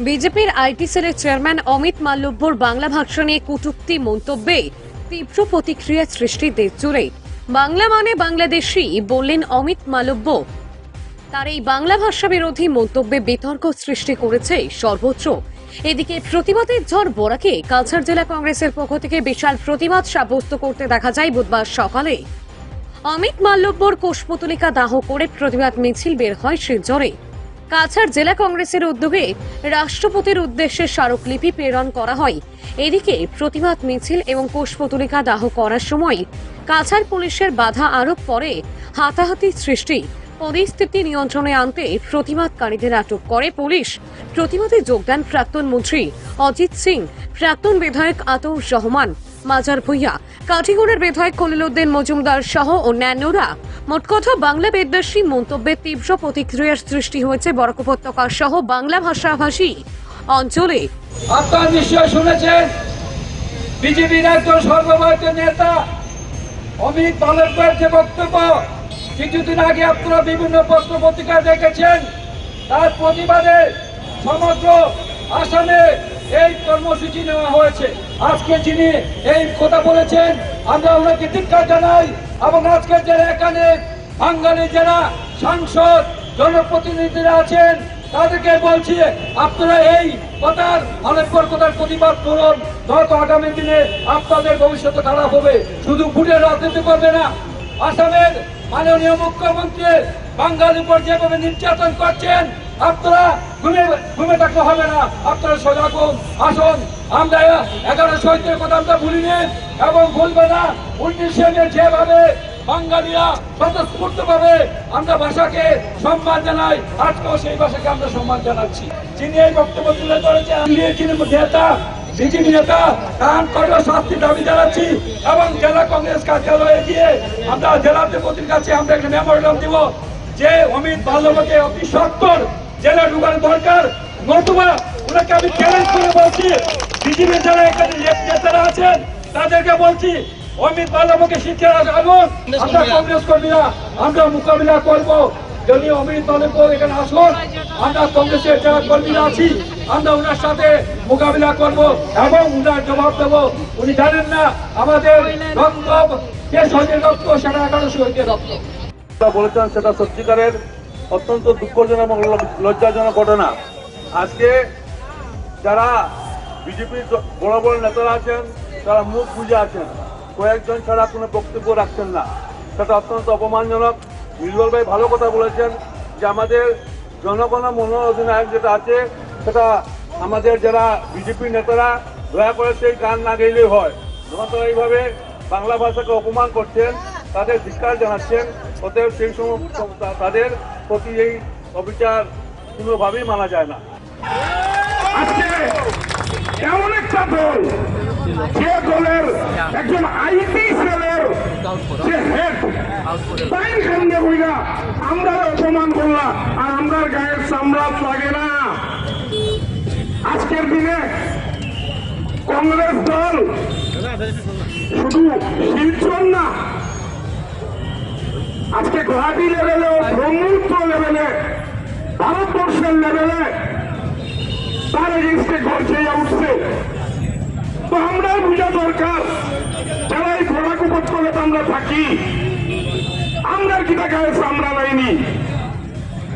বিজেপির আইটি সেলের চেয়ারম্যান অমিত মাল্লব্যর বাংলা ভাষা নিয়ে কটূক্তি মন্তব্যে তীব্র প্রতিক্রিয়া সৃষ্টি দেশ জুড়ে। বাংলা মানে বাংলাদেশি, বললেন অমিত মালব্য তার এই বাংলা ভাষা বিরোধী মন্তব্যে বিতর্ক সৃষ্টি করেছে সর্বোচ্চ এদিকে প্রতিবাদের ঝড় বরাকে কাছাড় জেলা কংগ্রেসের পক্ষ থেকে বিশাল প্রতিবাদ সাব্যস্ত করতে দেখা যায় বুধবার সকালে। অমিত মাল্লব্যর কোষপুতলিকা দাহ করে প্রতিবাদ মিছিল বের হয় শিলচরে। কাছাড় জেলা কংগ্রেসের উদ্যোগে রাষ্ট্রপতির উদ্দেশ্যে স্মারকলিপি প্রেরণ করা হয়। এদিকে প্রতিবাদ মিছিল এবং কোষপুতলিকা দাহ করার সময় কাছাড় পুলিশের বাধা আরোপ পরে হাতাহাতি সৃষ্টি। পরিস্থিতি নিয়ন্ত্রণে আনতে প্রতিবাদকারীদের আটক করে পুলিশ। প্রতিবাদে যোগদান প্রাক্তন মন্ত্রী অজিত সিং, প্রাক্তন বিধায়ক আতৌর রহমান মাজার ভুইয়া। কাঠিগড়ের বিধায়ক খলিলুদ্দিন মজুমদার সহ অন্যান্যরা। মোট কথা, বাংলা বিদ্বেষী মন্তব্যে তীব্র প্রতিক্রিয়ার সৃষ্টি হয়েছে বরাক উপত্যকা সহ বাংলা ভাষাভাষী অঞ্চলে। আপনারা নিশ্চয় শুনেছেন বিজেপির একজন সর্বভারতীয় নেতা অমিত মালব্যের যে বক্তব্য, কিছুদিন আগে আপনারা বিভিন্ন পত্র পত্রিকায় দেখেছেন, তার প্রতিবাদে সমগ্র আসামে এই কর্মসূচি নেওয়া হয়েছে। আজকে যিনি এই কথা বলেছেন, আমরা ওনাকে ধিক্ষার জানাই এবং আজকের যারা এখানে বাঙালি যারা সাংসদ, জনপ্রতিনিধিরা আছেন, তাদেরকে বলছি, আপনারা এই কথার আলেপ্পর কথার প্রতিবাদ করুন। নয়তো আগামী দিনে আপনাদের ভবিষ্যৎ খারাপ হবে। শুধু ভোটের রাজনীতি করবে না, আসামের মাননীয় মুখ্যমন্ত্রী বাঙালির উপর যেভাবে নির্যাতন করছেন আপনারা ঘুমে ঘুমে থাকতে হবে না। আপনারা সজাগ হন আসুন। আমরা এগারো শহীদের কথা আমরা ভুলিনি এবং ভুলবে না। উনিশে মে যেভাবে বাঙালিরা স্বতঃস্ফূর্ত ভাবে আমরা ভাষাকে সম্মান জানাই, আজকেও সেই ভাষাকে আমরা সম্মান জানাচ্ছি। যিনি এই বক্তব্য তুলে ধরেছেন যিনি নেতা, বিজেপি নেতা, তার কঠোর শাস্তি দাবি জানাচ্ছি এবং জেলা কংগ্রেস কার্যালয়ে গিয়ে আমরা জেলা deputy-র কাছে আমরা একটা মেমোরিয়াম দিব যে অমিত বাল্যকে অতি সত্তর জেলা ঢুকানো দরকার। নতুবা ওনাকে আমি চ্যালেঞ্জ করে বলছি বিজেপির যারা এখানে নেতারা আছেন তাদেরকে বলছি অমিত বাল্যকে শিক্ষা আগুন আমরা কংগ্রেস কর্মীরা আমরা মোকাবিলা করব। যদি অমিত বাল্যক এখানে আসুন আমরা কংগ্রেসের যারা কর্মীরা আছি আমরা ওনার সাথে মোকাবিলা করব এবং উনার জবাব দেবো। উনি জানেন না আমাদের রক্ত যে শহীদের রক্ত সেটা এগারো শহীদের রক্ত। বলেছেন সেটা সত্যিকারের। অত্যন্ত দুঃখজনক এবং লজ্জাজনক ঘটনা। আজকে যারা বিজেপির বড় বড় নেতারা আছেন, তারা মুখ বুঝে আছেন। কয়েকজন ছাড়া কোনো বক্তব্য রাখছেন না। সেটা অত্যন্ত অপমানজনক। নির্মল ভাই ভালো কথা বলেছেন যে আমাদের জনগণ মনো অধিনায়ক যেটা আছে, সেটা আমাদের যারা বিজেপি নেতারা, দয়া করে সেই গান না গেলেই হয়। যখন এইভাবে বাংলা ভাষাকে অপমান করছেন, তাদের ধিক্কার জানাচ্ছেন, অতএব সেই সমস্ত তাদের প্রতি এই অবিচার কোনোভাবেই মানা যায় না। আজকে এমন একটা দল, যে দলের একজন আইটি সেলের যে হেড তাই বইরা আমরা অপমান করলাম আর আমরা গায়ের চামড়া লাগে না। আজকের দিনে কংগ্রেস দল শুধু শিলচর না, আজকে গুয়াহাটি লেভেলেও লেভেলে আমরা থাকি।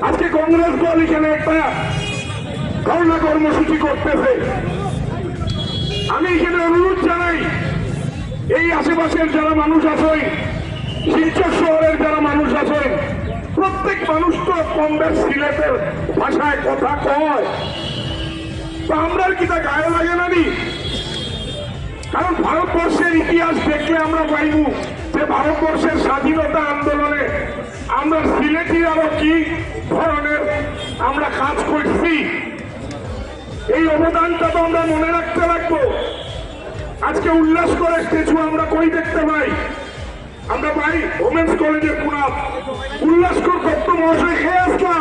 আজকে কংগ্রেস দল এখানে একটা করোনা কর্মসূচি করতেছে। আমি এখানে অনুরোধ জানাই, এই আশেপাশের যারা মানুষ আছেন শিলচর শহরের যারা মানুষ আছেন প্রত্যেক মানুষ তো কম বেশ সিলেটের ভাষায় কথা কয়। তো আমরা কি তা গায়ে লাগে না নি? কারণ ভারতবর্ষের ইতিহাস দেখলে আমরা পাইব যে ভারতবর্ষের স্বাধীনতা আন্দোলনে আমরা সিলেটি আরও কি ধরনের আমরা কাজ করছি। এই অবদানটা তো আমরা মনে রাখতে রাখব আজকে উল্লাস করে স্ট্যাচু আমরা কই দেখতে পাই? পাই ওমেন্স কলেজের পুনাপ উল্লাসকর দত্ত মহাশয় খেয়ে আসলা।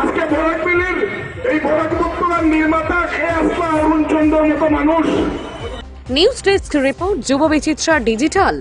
আজকে বরাক মিলির, এই বরাক উপত্যকার নির্মাতা খেয়ে আসলা অরুণ চন্দ্র মতো মানুষ। নিউজ ডেস্ক রিপোর্ট যুব বিচিত্রা ডিজিটাল।